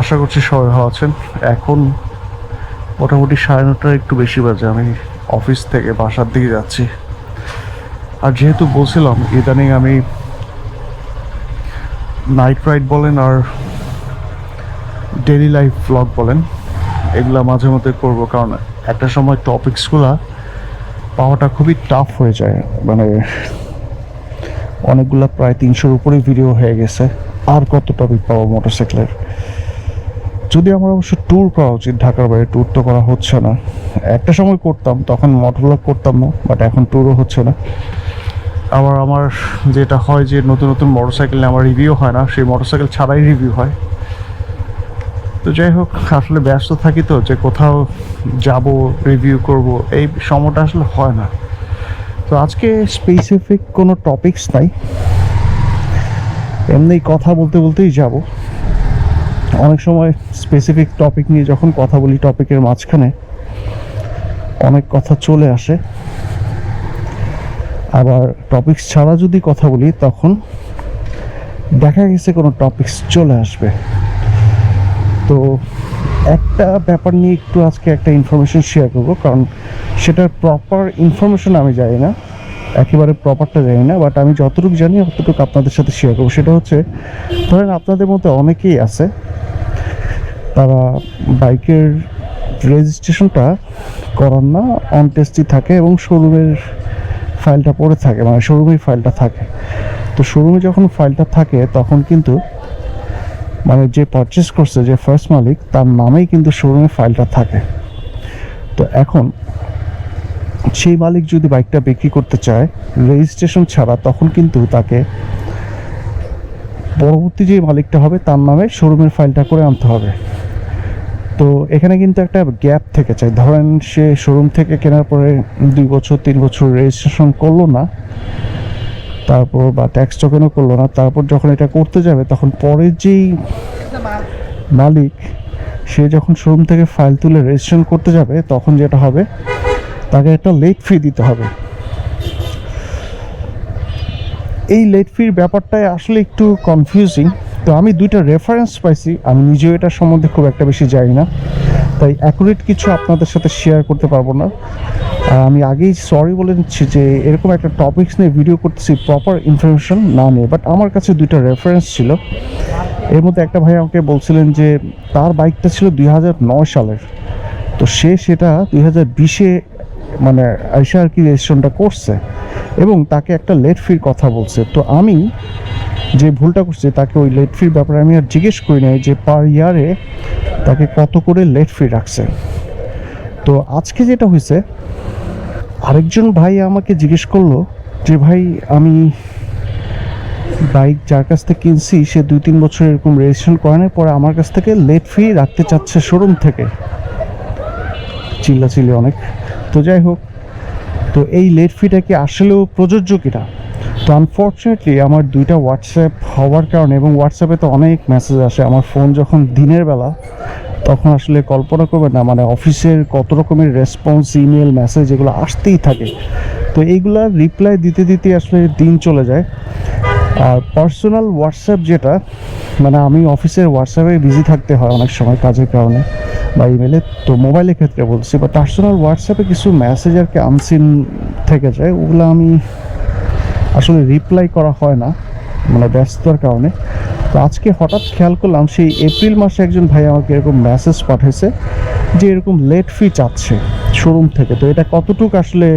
আশা করছি সবাই ভালো আছেন। এখন মোটামুটি সাড়ে নটার একটু বেশি বাজে, আমি অফিস থেকে বাসার দিকে যাচ্ছি। আর যেহেতু বলছিলাম, ইদানিং আমি নাইট রাইড বলেন আর ডেলি লাইফ ব্লগ বলেন, এগুলো মাঝে মধ্যে করব কারণ একটা সময় টপিকসগুলা পাওয়াটা খুবই টাফ হয়ে যায়। মানে অনেকগুলো প্রায় তিনশোর উপরেই ভিডিও হয়ে গেছে, আর কত টপিক পাবো মোটরসাইকেলের যদি আমার অবশ্য ট্যুর করা উচিত ঢাকার বাইরে ট্যুর তো করা হচ্ছে না। একটা সময় করতাম, তখন মোটরব্লগ করতাম না বাট এখন ট্যুরও হচ্ছে না। আবার আমার যেটা হয় যে নতুন নতুন মোটরসাইকেল আমার রিভিউ হয় না, সেই মোটরসাইকেল ছাড়াই রিভিউ হয়। তো যাই হোক, আসলে ব্যস্ত থাকি তো, যে কোথাও যাব রিভিউ করব, এই সময়টা আসলে হয় না। তো আজকে স্পেসিফিক কোনো টপিকস নাই। এমনি কথা বলতে বলতেই যাব। অনেক সময় স্পেসিফিক টপিক নিয়ে যখন কথা বলি টপিকের মাঝখানে, অনেক কথা চলে আসে। আবার টপিকস ছাড়া যদি কথা বলি, তখন দেখা গেছে কোনো টপিকস চলে আসবে। তো একটা ব্যাপার নিয়ে একটু আজকে একটা ইনফরমেশন শেয়ার করব, কারণ সেটার প্রপার ইনফরমেশন আমি জানি না। একেবারে প্রপারটা জানি না বাট আমি যতটুকু জানি অতটুকু আপনাদের সাথে শেয়ার করব। সেটা হচ্ছে, ধরেন আপনাদের মধ্যে অনেকেই আছে, তারা বাইকের রেজিস্ট্রেশনটা করান না অন টেস্টই থাকে এবং শোরুমের ফাইলটা পড়ে থাকে মানে শোরুমের ফাইলটা থাকে। তো শোরুমে যখন ফাইলটা থাকে, তখন কিন্তু মানে যে পারচেস করছে, যে ফার্স্ট মালিক, তার নামেই কিন্তু শোরুমে ফাইলটা থাকে। তো এখন সেই মালিক যদি বাইকটা বিক্রি করতে চায় রেজিস্ট্রেশন ছাড়া, তখন কিন্তু তাকে পরবর্তী যে মালিকটা হবে, তার নামে শোরুমের ফাইলটা করে আনতে হবে। তো এখানে কিন্তু একটা গ্যাপ থেকে চাই ধরেন সে শোরুম থেকে কেনার পরে দুই বছর, তিন বছর রেজিস্ট্রেশন করল না, তারপর বা ট্যাক্স টোকেনও করল না, তারপর যখন এটা করতে যাবে, তখন পরের যেই মালিক, সে যখন শোরুম থেকে ফাইল তুলে রেজিস্ট্রেশন করতে যাবে, তখন যেটা হবে তাকে একটা লেট ফি দিতে হবে। এই লেট ফির ব্যাপারটাই আসলে একটু কনফিউজিং তো আমি দুইটা রেফারেন্স পাইছি, আমি নিজেও এটার সম্বন্ধে খুব একটা বেশি জানি না। তাই অ্যাকুরেট কিছু আপনাদের সাথে শেয়ার করতে পারব না। আর আমি আগেই সরি বলে নিচ্ছি যে, এরকম একটা টপিকস নিয়ে ভিডিও করতেছি প্রপার ইনফরমেশন না নিয়ে। বাট আমার কাছে দুইটা রেফারেন্স ছিল। এর মধ্যে একটা ভাই আমাকে বলছিলেন যে, তার বাইকটা ছিল দুই হাজার নয় সালের। তো সে সেটা দুই হাজার বিশে মানে আইসা আর কি রেজিস্ট্রেশনটা করছে এবং তাকে একটা লেট ফির কথা বলছে। তো আমি যে ভুলটা করছে, তাকে ওই লেট ফির ব্যাপারে আমি আর জিজ্ঞেস করি নাই যে পার ইয়ারে তাকে কত করে লেট ফি রাখছে। তো আজকে যেটা হয়েছে, আরেকজন ভাই আমাকে জিজ্ঞেস করল যে, ভাই, আমি বাইক যার কাছ থেকে কিনছি, সে দুই তিন বছর এরকম রেজিস্ট্রেশন করানোর পরে আমার কাছ থেকে লেট ফি রাখতে চাচ্ছে শোরুম থেকে। চিল্লাচিল্লি অনেক। তো যাই হোক, তো এই লেট ফিটা কি আসলেও প্রযোজ্য কিনা? তো আনফর্চুনেটলি আমার দুইটা হোয়াটসঅ্যাপ হওয়ার কারণে এবং হোয়াটসঅ্যাপে তো অনেক মেসেজ আসে। আমার ফোন যখন দিনের বেলা, তখন আসলে কল্পনা করবে না মানে অফিসের কত রকমের রেসপন্স ইমেল মেসেজ এগুলো আসতেই থাকে। তো এইগুলা রিপ্লাই দিতে দিতে আসলে দিন চলে যায়। আর পার্সোনাল হোয়াটসঅ্যাপ যেটা মানে আমি অফিসের হোয়াটসঅ্যাপে বিজি থাকতে হয় অনেক সময় কাজের কারণে। বা ইমেলে তো মোবাইলের ক্ষেত্রে বলছি বা পার্সোনাল হোয়াটসঅ্যাপে কিছু মেসেজ আর কি আনসিন থেকে যায়, ওগুলো আমি আসলে রিপ্লাই করা হয় না মানে ব্যস্ততার কারণে। তো আজকে হঠাৎ খেয়াল করলাম, সেই এপ্রিল মাসে একজন ভাই আমাকে এরকম মেসেজ পাঠিয়েছে যে এরকম লেট ফি চাচ্ছে শোরুম থেকে। তো এটা কতটুকু আসলে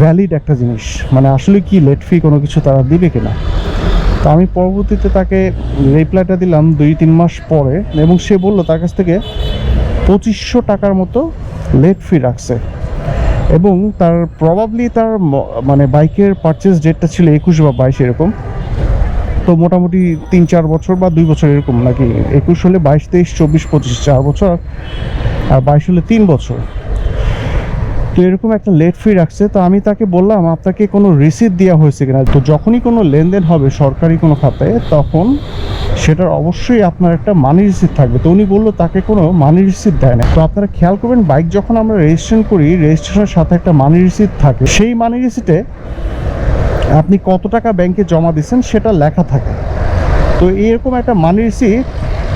ভ্যালিড একটা জিনিস? মানে আসলে কি লেট ফি কোনো কিছু তারা দিবে কিনা? তো আমি পরবর্তীতে তাকে রিপ্লাইটা দিলাম দুই, তিন মাস পরে এবং সে বলল তার কাছ থেকে পঁচিশশো টাকার মতো লেট ফি রাখছে। এবং তার প্রবাবলি তার মানে বাইকের পারচেস ডেটটা ছিল একুশ বা বাইশ এরকম। তো মোটামুটি তিন, চার বছর বা দুই বছর এরকম নাকি একুশ হলে বাইশ, তেইশ, চব্বিশ, পঁচিশ, চার বছর, আর বাইশ হলে তিন বছর। তো এরকম একটা লেট ফি রাখছে, তো আমি তাকে বললাম, আপনাকে কোনো রিসিট দেওয়া হয়েছে কিনা? তো যখনই কোনো লেনদেন হবে সরকারি কোনো খাতায়, তখন সেটার অবশ্যই আপনার একটা মানি রিসিট থাকবে। তো উনি বলল, তাকে কোনো মানি রিসিট দেয় না। তো আপনারা খেয়াল করবেন বাইক যখন আমরা রেজিস্ট্রেশন করি রেজিস্ট্রেশনের সাথে একটা মানি রিসিট থাকে। সেই মানি রিসিটে আপনি কত টাকা ব্যাংকে জমা দিচ্ছেন সেটা লেখা থাকে। তো এরকম একটা মানি রিসিট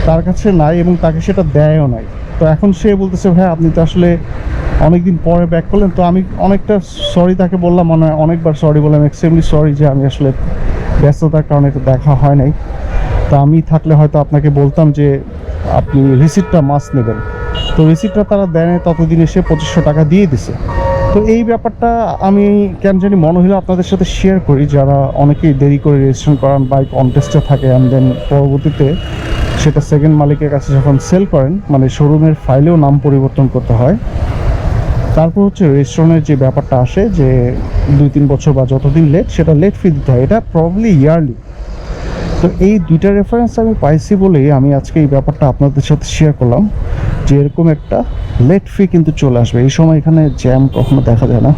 তার কাছে নাই এবং তাকে সেটা দেয়ও নাই। তো এখন সে বলতেছে, ভাই, আপনি তো আসলে অনেকদিন পরে ব্যাক করলেন, তো আমি অনেকটা সরি তাকে বললাম মানে অনেকবার সরি বললাম এক্সট্রিমলি সরি যে আমি আসলে ব্যস্ততার কারণে একটু দেখা হয় নাই। তো আমি থাকলে হয়তো আপনাকে বলতাম যে আপনি রিসিপ্টটা মাস নেবেন। তো রিসিপ্টটা তারা দেয় ততদিন এসে পঁচিশশো টাকা দিয়ে দিছে। তো এই ব্যাপারটা আমি কেন জানি মনে হলো আপনাদের সাথে শেয়ার করি, যারা অনেকেই দেরি করে রেজিস্ট্রেশন করান বাইক কন্টেস্টে থাকে অ্যান্ড দেন পরবর্তীতে সেটা সেকেন্ড মালিকের কাছে যখন সেল করেন মানে শোরুমের ফাইলেও নাম পরিবর্তন করতে হয় তারপর হচ্ছে রেজিস্ট্রেশনের যে ব্যাপারটা আসে যে দুই তিন বছর বা যতদিন লেট সেটা লেট ফি দিতে হয়। এটা প্রবলি ইয়ারলি তো এই দুইটা রেফারেন্স আমি পাইছি বলেই আমি আজকে এই ব্যাপারটা আপনাদের সাথে শেয়ার করলাম যে এরকম একটা লেট ফি কিন্তু চলে আসবে। এই সময় এখানে জ্যাম কখনো দেখা যায় না।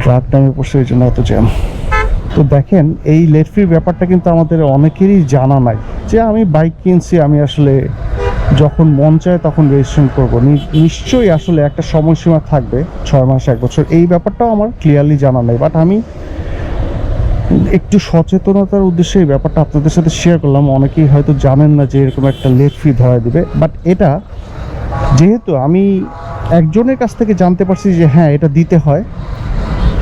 ট্রাক নামে পড়ছে এই জন্য এত জ্যাম তো দেখেন, এই লেট ফির ব্যাপারটা কিন্তু আমাদের অনেকেরই জানা নাই। যে আমি বাইক কিনছি, আমি আসলে যখন মন চায় তখন রেজিস্ট্রেশন করব। নিশ্চয়ই আসলে একটা সময়সীমা থাকবে, ছয় মাস, এক বছর। এই ব্যাপারটাও আমার ক্লিয়ারলি জানা নেই। বাট আমি একটু সচেতনতার উদ্দেশ্যে এই ব্যাপারটা আপনাদের সাথে শেয়ার করলাম। অনেকেই হয়তো জানেন না যে এরকম একটা লেট ফি ধরা দিবে। বাট এটা যেহেতু আমি একজনের কাছ থেকে জানতে পারছি যে হ্যাঁ এটা দিতে হয়,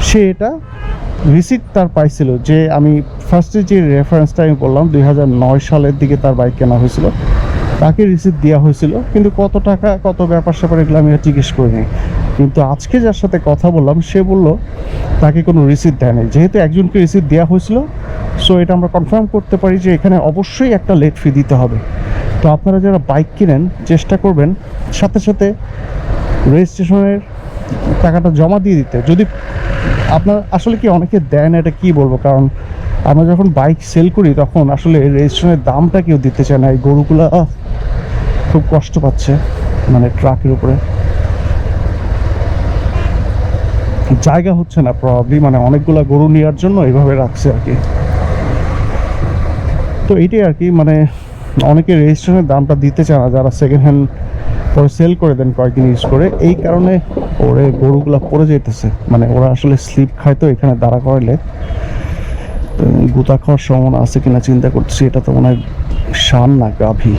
সে এটা রিসিট তার পাইছিল। যে আমি ফার্স্টে যে রেফারেন্সটা আমি বললাম, দুই হাজার নয় সালের দিকে তার বাইক কেনা হয়েছিল তাকে রিসিট দেওয়া হয়েছিল, কিন্তু কত টাকা, কত ব্যাপার স্যাপার এগুলো আমি আর জিজ্ঞেস করিনি। কিন্তু আজকে যার সাথে কথা বললাম, সে বলল, তাকে কোনো রিসিট দেয় নাই। যেহেতু একজনকে রিসিট দেওয়া হয়েছিল সো এটা আমরা কনফার্ম করতে পারি যে এখানে অবশ্যই একটা লেট ফি দিতে হবে। তো আপনারা যারা বাইক কিনেন, চেষ্টা করবেন সাথে সাথে রেজিস্ট্রেশনের টাকাটা জমা দিয়ে দিতে। যদি আপনার, আসলে কি অনেকে দেয় না, এটা কী বলব? কারণ আমরা যখন বাইক সেল করি, তখন আসলে রেজিস্ট্রেশনের দামটা কেউ দিতে চায় না। এই গরুগুলা খুব কষ্ট পাচ্ছে মানে ট্রাকের উপরে। জায়গা হচ্ছে না প্রবাবলি মানে অনেকগুলা গরু নেওয়ার জন্য এইভাবে রাখছে আর কি। তো এইটাই আর কি মানে অনেকে রেজিস্ট্রেশনের দামটা দিতে চায় না, যারা সেকেন্ড হ্যান্ড পরে সেল করে দেন কয়েকদিন ইউজ করে। এই কারণে ওরে গরুগুলা পড়ে যেতেছে মানে ওরা আসলে স্লিপ খায় তো, এখানে দাঁড়া করাইলে। তো গুতা খাওয়ার সম্ভাবনা আছে কিনা চিন্তা করছি এটা তো মনে হয় শান না, গাভী।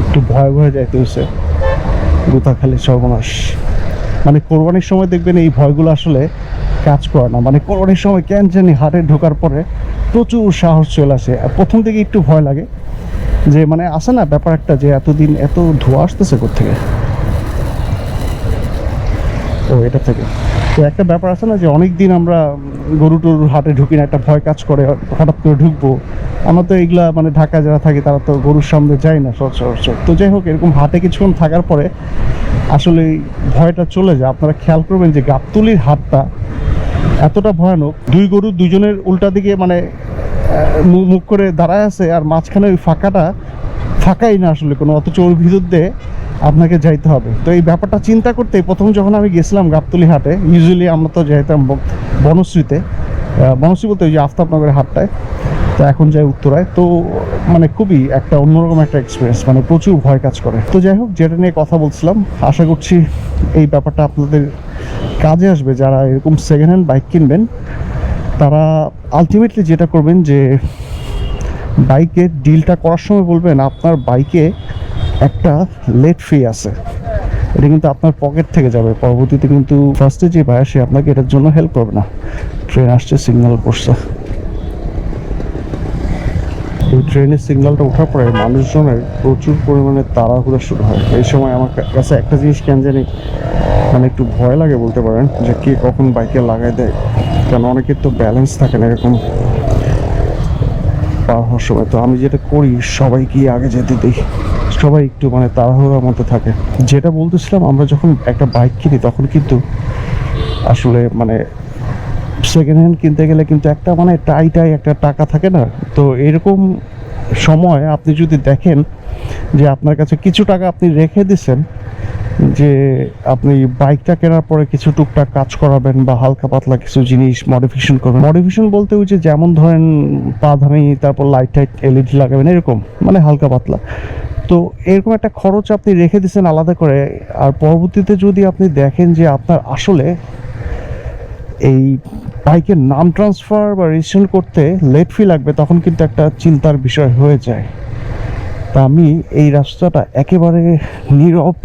একটু ভয় ভয় যাইতে হচ্ছে গুতা খালি সর্বনাশ। মানে কোরবানির সময় দেখবেন এই ভয়গুলো আসলে কাজ করে না। মানে কোরবানির সময় কেন জানি হাটে ঢোকার পরে প্রচুর সাহস চলে আসে। প্রথম থেকে একটু ভয় লাগে যে মানে আসে না ব্যাপার একটা যে এতদিন এত ধোঁয়া আসতেছে থেকে ও, এটা থেকে। তো একটা ব্যাপার আছে না যে অনেক দিন আমরা গরু টরুর হাটে ঢুকি না, একটা ভয় কাজ করে, হঠাৎ করে ঢুকবো। আমরা তো এগুলা মানে ঢাকা যারা থাকি তারা তো গরুর সামনে যায় না, সচরাচর। তো যাই হোক, এরকম হাটে কিছুক্ষণ থাকার পরে আসলে ভয়টা চলে যায়। আপনারা খেয়াল করবেন যে গাবতুলির হাটটা এতটা ভয়ানক। দুই গরু দুজনের উল্টা দিকে মানে মুখ করে দাঁড়ায় আছে আর মাঝখানে ওই ফাঁকাটা ফাঁকাই না আসলে কোনো, অথচ ওর ভিতর দিয়ে আপনাকে যাইতে হবে। তো এই ব্যাপারটা চিন্তা করতে প্রথম যখন আমি গেছিলাম গাবতলি হাটে ইউজুয়ালি আমরা তো যাইতাম বনশ্রীতে বনশ্রী বলতে ওই যে আফতাবনগরের হাটটায়, তো এখন যাই উত্তরায়, তো মানে খুবই একটা অন্যরকম একটা এক্সপিরিয়েন্স মানে প্রচুর ভয় কাজ করে। তো যাই হোক, যেটা নিয়ে কথা বলছিলাম, আশা করছি এই ব্যাপারটা আপনাদের কাজে আসবে, যারা এরকম সেকেন্ড হ্যান্ড বাইক কিনবেন তারা আলটিমেটলি যেটা করবেন যে, বাইকের ডিলটা করার সময় বলবেন, আপনার বাইকে একটা লেট ফি আছে। এটা কিন্তু আপনার পকেট থেকে যাবে। পরবর্তীতে কিন্তু ফার্স্টে যে ভাই সে আপনাকে এটার জন্য হেল্প করবে না। ট্রেন আসছে সিগন্যাল পড়ছে এই ট্রেনের সিগন্যালটা ওঠার পরে মানুষজনের প্রচুর পরিমাণে তাড়াহুড়া শুরু হয়। এই সময় আমার কাছে একটা জিনিস কেন জানি মানে একটু ভয় লাগে বলতে পারেন, যে কে কখন বাইকে লাগাই দেয়। কারণ অনেকের তো ব্যালেন্স থাকে না, এরকম পার হওয়ার সময়। তো আমি যেটা করি, সবাইকে আগে যেতে দিই। সবাই একটু মানে তাড়াহুড়ার মধ্যে থাকে। যেটা বলতেছিলাম, আমরা যখন একটা বাইক কিনি, তখন কিন্তু আসলে মানে সেকেন্ড হ্যান্ড কিনতে গেলে কিন্তু একটা মানে টাই টাই একটা টাকা থাকে না। তো এরকম সময় আপনি যদি দেখেন যে আপনার কাছে কিছু টাকা আপনি রেখে দিছেন যে আপনি বাইকটা কেনার পরে কিছু টুকটাক কাজ করাবেন বা হালকা পাতলা কিছু জিনিস মডিফিকেশন করবেন। মডিফিকেশন বলতে ওই যে যেমন ধরেন পা ধানি, তারপর লাইট টাইট এলইডি লাগাবেন, এরকম মানে হালকা পাতলা। তো এরকম একটা খরচ আপনি রেখে দিচ্ছেন আলাদা করে, আর পরবর্তীতে যদি আপনি দেখেন যে আপনার আসলে এই বাইকের নাম ট্রান্সফার বা রেজিস্ট্রেশন করতে লেট ফি লাগবে, তখন কিন্তু একটা চিন্তার বিষয় হয়ে যায়। তা আমি এই রাস্তাটা একেবারে নীরব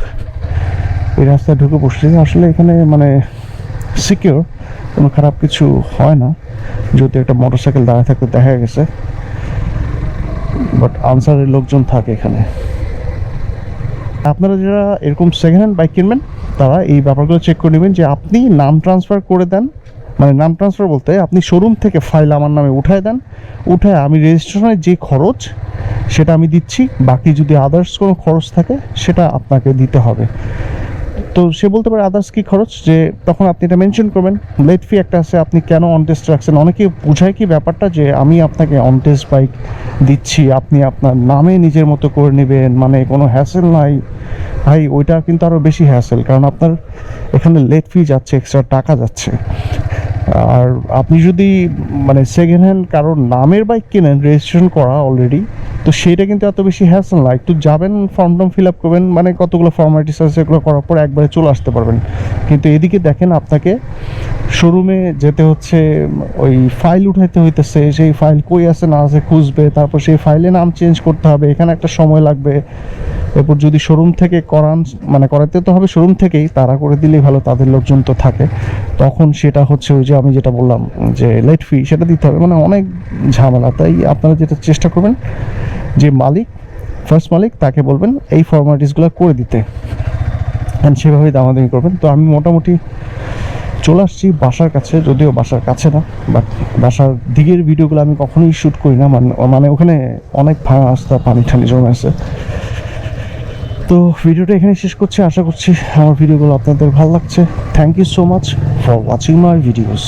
এই রাস্তায় ঢুকে বসছি আসলে এখানে মানে সিকিউর কোনো খারাপ কিছু হয় না। যদি একটা মোটরসাইকেল দাঁড়ায় থাকতে, দেখা গেছে। বাট আনসারের লোকজন থাকে এখানে। আপনারা যারা এরকম সেকেন্ড হ্যান্ড বাইক কিনবেন, তারা এই ব্যাপারগুলো চেক করে নেবেন যে আপনি নাম ট্রান্সফার করে দেন। মানে নাম ট্রান্সফার বলতে আপনি শোরুম থেকে ফাইল আমার নামে উঠায় দেন। উঠায় আমি রেজিস্ট্রেশনের যে খরচ, সেটা আমি দিচ্ছি। বাকি যদি আদার্স কোনো খরচ থাকে, সেটা আপনাকে দিতে হবে। তো সে বলতে পারে আদার্স কি খরচ? যে তখন আপনি এটা মেনশন করবেন লেট ফি একটা আছে, আপনি কেন অন টেস্ট রাখছেন? অনেকে বোঝায় কি ব্যাপারটা যে আমি আপনাকে অন টেস্ট বাইক দিচ্ছি, আপনি আপনার নামে নিজের মতো করে নেবেন মানে কোনো হ্যাসেল নাই। ভাই, ওইটা কিন্তু আরও বেশি হ্যাসেল কারণ আপনার এখানে লেট ফি যাচ্ছে এক্সট্রা টাকা যাচ্ছে। আর আপনি যদি মানে সেকেন্ড হ্যান্ড কারোর নামের বাইক কেনেন রেজিস্ট্রেশন করা অলরেডি তো সেটা কিন্তু এত বেশি হ্যাসেল না। একটু যাবেন ফর্ম টর্ম ফিল আপ করবেন মানে কতগুলো ফর্মালিটিস আছে সেগুলো করার পর একবারে চলে আসতে পারবেন। কিন্তু এদিকে দেখেন আপনাকে শোরুমে যেতে হচ্ছে, ওই ফাইল উঠাইতে হইতেছে, সেই ফাইল কই আছে, না আছে খুঁজবে, তারপর সেই ফাইলে নাম চেঞ্জ করতে হবে, এখানে একটা সময় লাগবে। এরপর যদি শোরুম থেকে করান মানে করাতে তো হবে শোরুম থেকেই তারা করে দিলেই ভালো, তাদের লোকজন তো থাকে। তখন সেটা হচ্ছে ওই যে আমি যেটা বললাম, যে লেট ফি সেটা দিতে হবে। মানে অনেক ঝামেলা, তাই আপনারা যেটা চেষ্টা করবেন মালিক ফার্স্ট মালিক, তাকে বলবেন এই ফর্মালিটিসগুলো করে দিতে। অ্যান্ড সেভাবেই দামাদামি করবেন। তো আমি মোটামুটি চলে আসছি বাসার কাছে, যদিও বাসার কাছে না বাট বাসার দিকের ভিডিওগুলো আমি কখনোই শ্যুট করি না। মানে মানে ওখানে অনেক ভাঙা রাস্তা, পানি ঠানি জমে আছে। তো ভিডিওটা এখানে শেষ করছি। আশা করছি আমার ভিডিওগুলো আপনাদের ভালো লাগছে। Thank you so much for watching my videos